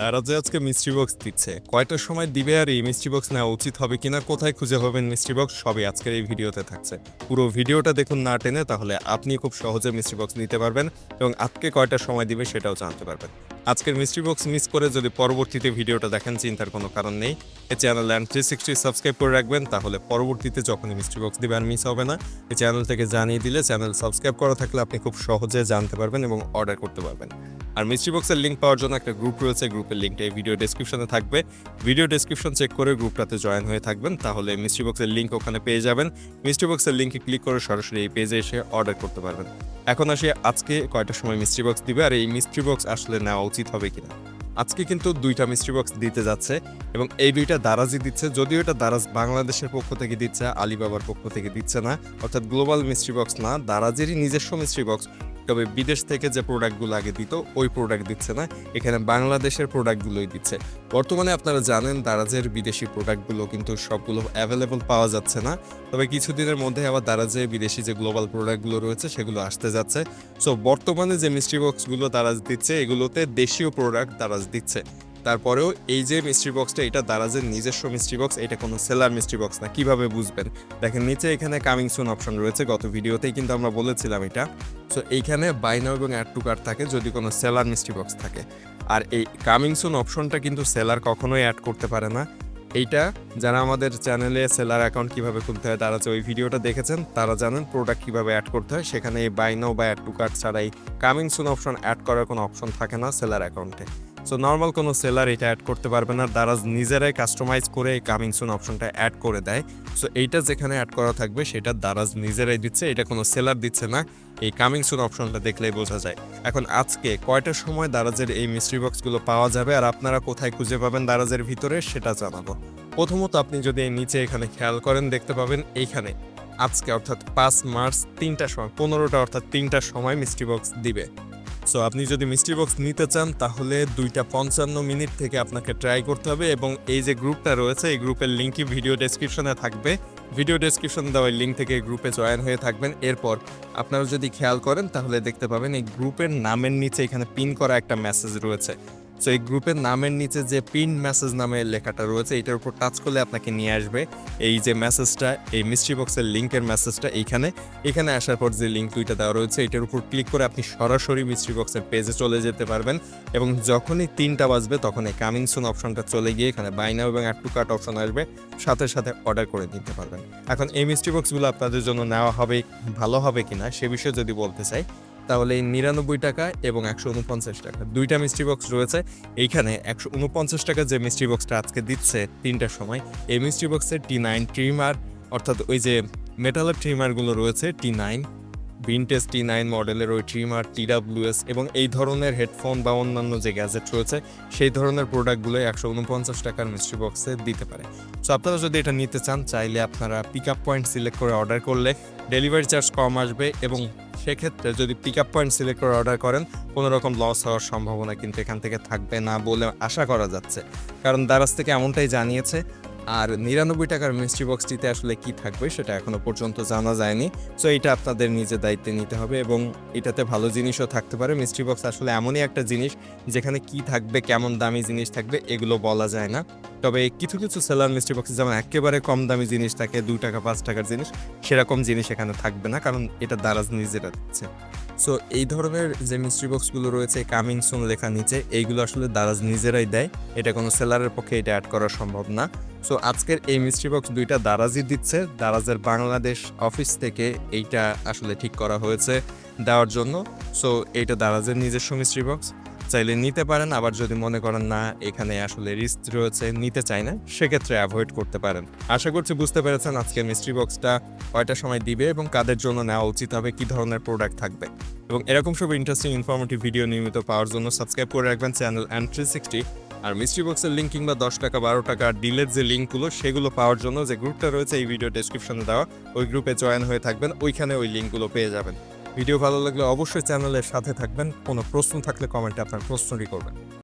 তারা যে আজকে মিস্ট্রি বক্স দিচ্ছে। কয়টার সময় দিবে আর এই মিস্ট্রি বক্স নেওয়া উচিত হবে কিনা, কোথায় খুঁজে পাবেন মিস্ট্রি বক্স সবই আজকের এই ভিডিওতে থাকছে। পুরো ভিডিওটা দেখুন না টেনে, তাহলে আপনি খুব সহজে মিস্ট্রি বক্স নিতে পারবেন এবং আজকে কয়টার সময় দিবে সেটাও জানতে পারবেন। আজকের মিস্ট্রি বক্স মিস করে যদি পরবর্তীতে ভিডিওটা দেখেন, চিন্তার কোনো কারণ নেই। এই channel and three sixty subscribe করে রাখবেন, তাহলে পরবর্তীতে যখনই মিস্ট্রি বক্স দিবে আর মিস হবে না, এই চ্যানেল থেকে জানিয়ে দিলে চ্যানেল সাবস্ক্রাইব করা থাকলে আপনি খুব সহজে জানতে পারবেন এবং অর্ডার করতে পারবেন। আর মিস্ট্রি বক্সের লিঙ্ক পাওয়ার জন্য একটা গ্রুপ রয়েছে গ্রুপের লিঙ্কটা এই ভিডিও ডেসক্রিপশনে থাকবে। ভিডিও ডেসক্রিপশন চেক করে গ্রুপটাতে জয়েন হয়ে থাকবেন, তাহলে মিস্ট্রি বক্সের লিঙ্ক ওখানে পেয়ে যাবেন। মিস্ট্রি বক্সের লিঙ্কে ক্লিক করে সরাসরি এই পেজে এসে অর্ডার করতে পারবেন। এখন আসি আজকে কয়টার সময় মিস্ট্রি বক্স দিবে, আর এই মিস্ট্রি বক্স আসলে নেওয়া উচিত হবে কিনা? আজকে কিন্তু দুইটা মিস্ট্রি বক্স দিতে যাচ্ছে এবং এই দুইটা দারাজই দিচ্ছে, যদিও এটা দারাজ বাংলাদেশের পক্ষ থেকে দিচ্ছে, আলিবাবার পক্ষ থেকে দিচ্ছে না। অর্থাৎ গ্লোবাল মিস্ট্রি বক্স না, দারাজেরই নিজস্ব মিস্ট্রি বক্স তবে বিদেশ থেকে যে প্রোডাক্টগুলো আগে দিত, ওই প্রোডাক্ট দিচ্ছে না। এখানে বাংলাদেশের প্রোডাক্টগুলোই দিচ্ছে। বর্তমানে আপনারা জানেন দারাজের বিদেশি প্রোডাক্টগুলো কিন্তু সবগুলো অ্যাভেলেবল পাওয়া যাচ্ছে না। তবে কিছুদিনের মধ্যে আবার দারাজে বিদেশি যে গ্লোবাল প্রোডাক্টগুলো রয়েছে, সেগুলো আসতে যাচ্ছে। সো বর্তমানে যে মিস্ট্রি বক্সগুলো দারাজ দিচ্ছে, এগুলোতে দেশীয় প্রোডাক্ট দারাজ দিচ্ছে। তারপরেও এই যে মিস্ট্রি বক্সটা এটা দারাজের নিজস্ব মিস্ট্রি বক্স এটা কোনো সেলার মিস্ট্রি বক্স না। কীভাবে বুঝবেন? দেখেন, নিচে এখানে কামিং সুন অপশন রয়েছে, গত ভিডিওতেই কিন্তু আমরা বলেছিলাম এটা। সো এইখানে বাই নাও এবং অ্যাড টু কার্ড থাকে, যদি কোনো সেলার মিস্ট্রি বক্স থাকে। আর এই কামিং সুন অপশনটা কিন্তু সেলার কখনোই অ্যাড করতে পারে না। এইটা যারা আমাদের চ্যানেলে সেলার অ্যাকাউন্ট কীভাবে খুলতে হয়, তারা যে ওই ভিডিওটা দেখেছেন, তারা জানেন প্রোডাক্ট কীভাবে অ্যাড করতে হয়। সেখানে এই বাই নাও বা অ্যাড টু কার্ড ছাড়াই কামিং সুন অপশন অ্যাড করার কোনো অপশন থাকে না সেলার অ্যাকাউন্টে সো নর্মাল কোনো সেলার এটা অ্যাড করতে পারবে না। দারাজ নিজেরাই কাস্টমাইজ করে এই কামিং সুন অপশনটা অ্যাড করে দেয়। সো এইটা যেখানে অ্যাড করা থাকবে, সেটা দারাজ নিজেরাই দিচ্ছে। এটা কোনো সেলার দিচ্ছে না। এই কামিং সুন অপশনটা দেখলেই বোঝা যায়। এখন আজকে কয়টার সময় দারাজের এই মিস্ট্রি বক্সগুলো পাওয়া যাবে আর আপনারা কোথায় খুঁজে পাবেন দারাজের ভিতরে, সেটা জানাব। প্রথমত আপনি যদি নিচে এখানে খেয়াল করেন, দেখতে পাবেন এইখানে। আজকে অর্থাৎ পাঁচ মার্চ তিনটার সময়, পনেরোটা অর্থাৎ তিনটার সময় মিস্ট্রি বক্স দিবে। সো আপনি যদি মিস্ট্রি বক্স নিতে চান, তাহলে দুইটা পঞ্চান্ন মিনিট থেকে আপনাকে ট্রাই করতে হবে এবং এই যে গ্রুপটা রয়েছে, এই গ্রুপের লিঙ্কই ভিডিও ডেসক্রিপশনে থাকবে। ভিডিও ডেসক্রিপশন দেওয়া লিঙ্ক থেকে গ্রুপে জয়েন হয়ে থাকবেন। এরপর আপনারা যদি খেয়াল করেন, তাহলে দেখতে পাবেন এই গ্রুপের নামের নিচে এখানে পিন করা একটা মেসেজ রয়েছে। সো এই গ্রুপের নামের নিচে যে পিন মেসেজ নামে লেখাটা রয়েছে, এটার উপর টাচ করলে আপনাকে নিয়ে আসবে। এই যে মেসেজটা এই মিস্ট্রি বক্সের লিঙ্কের মেসেজটা এইখানে। এখানে আসার পর যে লিঙ্ক দুইটা দেওয়া রয়েছে, এটার উপর ক্লিক করে আপনি সরাসরি মিস্ট্রি বক্সের পেজে চলে যেতে পারবেন। এবং যখনই তিনটা বাজবে তখন এই কামিং সুন অপশনটা চলে গিয়ে এখানে বাইনাও এবং অ্যাড টু কার্ট অপশন আসবে। সাথে সাথে অর্ডার করে নিতে পারবেন। এখন এই মিস্ট্রি বক্সগুলো আপনাদের জন্য নেওয়া হবে, ভালো হবে কিনা, সে বিষয়ে যদি বলতে চাই তাহলে এই নিরানব্বই টাকা এবং একশো উনপঞ্চাশ টাকা। দুইটা মিস্ট্রি বক্স রয়েছে। এইখানে একশো উনপঞ্চাশ টাকা যে মিস্ট্রি বক্সটা আজকে দিচ্ছে তিনটার সময়, এই মিস্ট্রি বক্সের টি নাইন ট্রিমার অর্থাৎ ওই যে মেটালের ট্রিমারগুলো রয়েছে T nine vintage T nine মডেলের ওই ট্রিমার টিডাব্লিউএস এবং এই ধরনের হেডফোন বা অন্যান্য যে গ্যাজেট রয়েছে, সেই ধরনের প্রোডাক্টগুলো একশো উনপঞ্চাশ টাকার মিস্ট্রি বক্সে দিতে পারে। সো আপনারা যদি এটা নিতে চান, চাইলে আপনারা পিক আপ পয়েন্ট সিলেক্ট করে অর্ডার করলে ডেলিভারি চার্জ কম আসবে এবং সেক্ষেত্রে যদি পিক আপ পয়েন্ট সিলেক্ট করে অর্ডার করেন, কোনো রকম লস হওয়ার সম্ভাবনা কিন্তু এখান থেকে থাকবে না বলে আশা করা যাচ্ছে। কারণ দারাজ থেকে এমনটাই জানিয়েছে আর নিরানব্বই টাকার মিস্ট্রি বক্সটিতে আসলে কি থাকবে সেটা এখনও পর্যন্ত জানা যায়নি। সো এটা আপনাদের নিজে দায়িত্বে নিতে হবে এবং এটাতে ভালো জিনিসও থাকতে পারে। মিস্ট্রি বক্স আসলে এমনই একটা জিনিস যেখানে কি থাকবে, কেমন দামি জিনিস থাকবে, এগুলো বলা যায় না। তবে কিছু কিছু সেলার মিস্ট্রি বক্সে যেমন একেবারে কম দামি জিনিস থাকে, দু টাকা, পাঁচ টাকার জিনিস, সেরকম জিনিস এখানে থাকবে না কারণ এটা দারাজ নিজেরা দিচ্ছে। সো এই ধরনের যে মিস্ট্রি বক্সগুলো রয়েছে কামিং সুন লেখা নিচে, এইগুলো আসলে দারাজ নিজেরাই দেয়। এটা কোনো সেলারের পক্ষে এটা অ্যাড করা সম্ভব না। সো আজকের এই মিস্ট্রি বক্স দুইটা দারাজই দিচ্ছে। দারাজের বাংলাদেশ অফিস থেকে এইটা আসলে ঠিক করা হয়েছে দেওয়ার জন্য। সো এইটা দারাজের নিজস্ব মিস্ট্রি বক্স চাইলে নিতে পারেন, আবার যদি মনে করেন না, এখানে আসলে রিস্ক রয়েছে, নিতে চাই না, সেক্ষেত্রে অ্যাভয়েড করতে পারেন। আশা করছি বুঝতে পেরেছেন আজকের মিস্ট্রি বক্সটা কয়টা সময় দিবে এবং কাদের জন্য নেওয়া উচিত হবে, কি ধরনের প্রোডাক্ট থাকবে। এবং এরকম সব ইন্টারেস্টিং ইনফরমেটিভ ভিডিও নিয়মিত পাওয়ার জন্য সাবস্ক্রাইব করে রাখবেন চ্যানেল অ্যান্ড থ্রি সিক্সটি আর মিস্ট্রি বক্সের লিঙ্ক কিংবা দশ টাকা, বারো টাকা ডিলের যে লিঙ্কগুলো সেগুলো পাওয়ার জন্য যে গ্রুপটা রয়েছে, এই ভিডিও ডেসক্রিপশনে দেওয়া, ওই গ্রুপে জয়েন হয়ে থাকবেন, ওইখানে ওই লিঙ্কগুলো পেয়ে যাবেন। ভিডিও ভালো লাগলে অবশ্যই চ্যানেলের সাথে থাকবেন। কোনো প্রশ্ন থাকলে কমেন্টে আপনার প্রশ্নটি করবেন।